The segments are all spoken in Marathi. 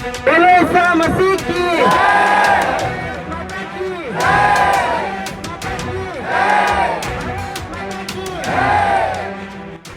बोलो ईसा मसीह की।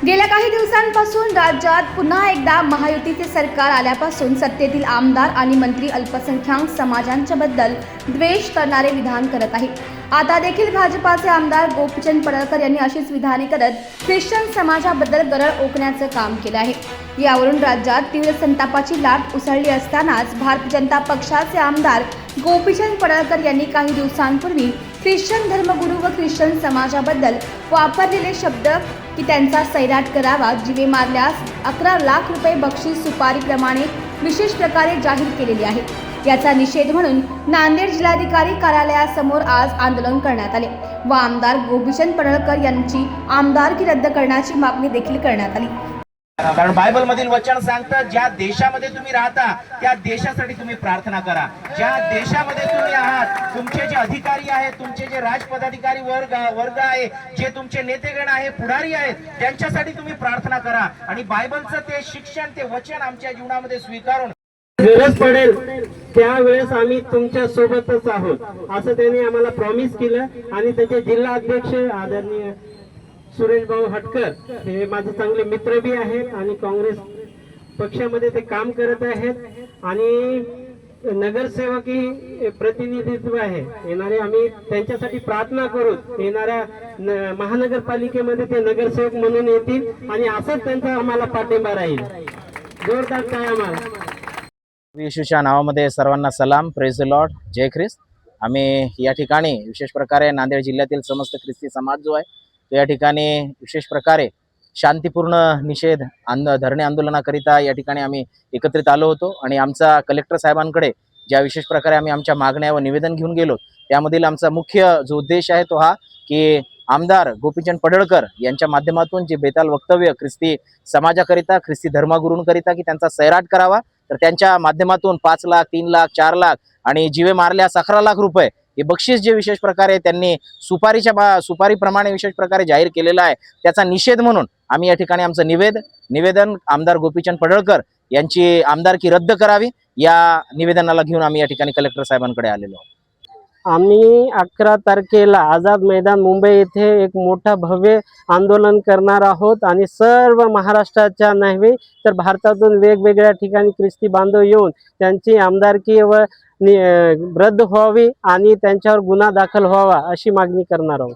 गेल्या काही दिवसांपासून राज्यात पुन्हा एकदा महायुतीचे सरकार आल्यापासून सत्तेतील आमदार आणि मंत्री अल्पसंख्याक समाजांच्याबद्दल द्वेष करणारे विधान करत आहेत. आता देखील भाजपाचे आमदार गोपीचंद पडळकर यांनी अशीच विधाने करत ख्रिश्चन समाजाबद्दल गरळ ओकण्याचं काम केलं आहे. यावरून राज्यात तीव्र संतापाची लाट उसळली असतानाच भारतीय जनता पक्षाचे आमदार गोपीचंद पडळकर यांनी काही दिवसांपूर्वी ख्रिश्चन धर्मगुरू व ख्रिश्चन समाजाबद्दल वापरलेले शब्द की त्यांचा सैराट करावा जिवे मारल्यास अकरा लाख रुपये बक्षीस सुपारीप्रमाणे विशेष प्रकारे जाहीर केलेली आहे. याचा निषेध म्हणून नांदेड जिल्हाधिकारी कार्यालयासमोर आज आंदोलन करण्यात आले. व आमदार गोपीचंद पडळकर यांची आमदारकी रद्द करण्याची मागणी देखील करण्यात आली. कारण बायबल मधील वचन सांगतं ज्या देशामध्ये तुम्ही राहता त्या देशासाठी तुम्ही प्रार्थना करा. ज्या देशामध्ये तुम्ही आहात तुमचे जे अधिकारी आहेत तुमचे जे राजपदाधिकारी वर्ग वर्ग आहे जे तुमचे नेतेगण आहे पुढारी आहेत त्यांच्यासाठी तुम्ही प्रार्थना करा. आणि बायबलचं ते शिक्षण ते वचन आमच्या जीवनामध्ये स्वीकारून गरज पडेल. त्यावेळेस आम्ही तुमच्या सोबतच आहोत. असं त्यांनी आम्हाला प्रॉमिस केलं. आणि त्याचे जिल्हा अध्यक्ष आदरणीय सुरेश भाऊ हटकर हे माझे चांगले मित्र बी आहेत आणि काँग्रेस पक्षामध्ये ते काम करत आहेत. आणि नगरसेवकही प्रतिनिधित्व आहे. येणारे आम्ही त्यांच्यासाठी प्रार्थना करू. येणाऱ्या न- महानगरपालिकेमध्ये ते नगरसेवक म्हणून येतील आणि असंच त्यांचा आम्हाला पाठिंबा राहील. जोरदार काय आम्हाला? येशूच्या नावामध्ये सर्वांना सलाम. प्रेज लॉर्ड जय ख्रिस्त. आम्ही या ठिकाणी विशेष प्रकारे नांदेड जिल्ह्यातील समस्त ख्रिस्ती समाज जो आहे तो या ठिकाणी विशेष प्रकारे शांतीपूर्ण निषेध आंद धरणे आंदोलनाकरिता या ठिकाणी आम्ही एकत्रित आलो होतो. आणि आमचा कलेक्टर साहेबांकडे ज्या विशेष प्रकारे आम्ही आमच्या मागण्या व निवेदन घेऊन गेलो त्यामधील आमचा मुख्य जो उद्देश आहे तो हा की आमदार गोपीचंद पडळकर यांच्या माध्यमातून जे बेताल वक्तव्य ख्रिस्ती समाजाकरिता ख्रिस्ती धर्मगुरूंकरिता की त्यांचा सैराट करावा तर त्यांच्या माध्यमातून पाच लाख तीन लाख चार लाख आणि जिवे मारल्यास अकरा लाख रुपये हे बक्षीस जे विशेष प्रकारे त्यांनी सुपारीच्या सुपारीप्रमाणे विशेष प्रकारे जाहीर केलेला आहे त्याचा निषेध म्हणून आम्ही या ठिकाणी आमचं निवेद निवेदन आमदार गोपीचंद पडळकर यांची आमदारकी रद्द करावी या निवेदनाला घेऊन आम्ही या ठिकाणी कलेक्टर साहेबांकडे आलेलो आहोत. आम्ही अकरा तारखेला आझाद मैदान मुंबई येथे एक मोठा भव्य आंदोलन करणार आहोत आणि सर्व महाराष्ट्राच्या नव्हे तर भारतातून वेगवेगळ्या ठिकाणी ख्रिस्ती बांधव येऊन त्यांची आमदारकी व नि- रद्द व्हावी आणि त्यांच्यावर गुन्हा दाखल व्हावा अशी मागणी करणार आहोत.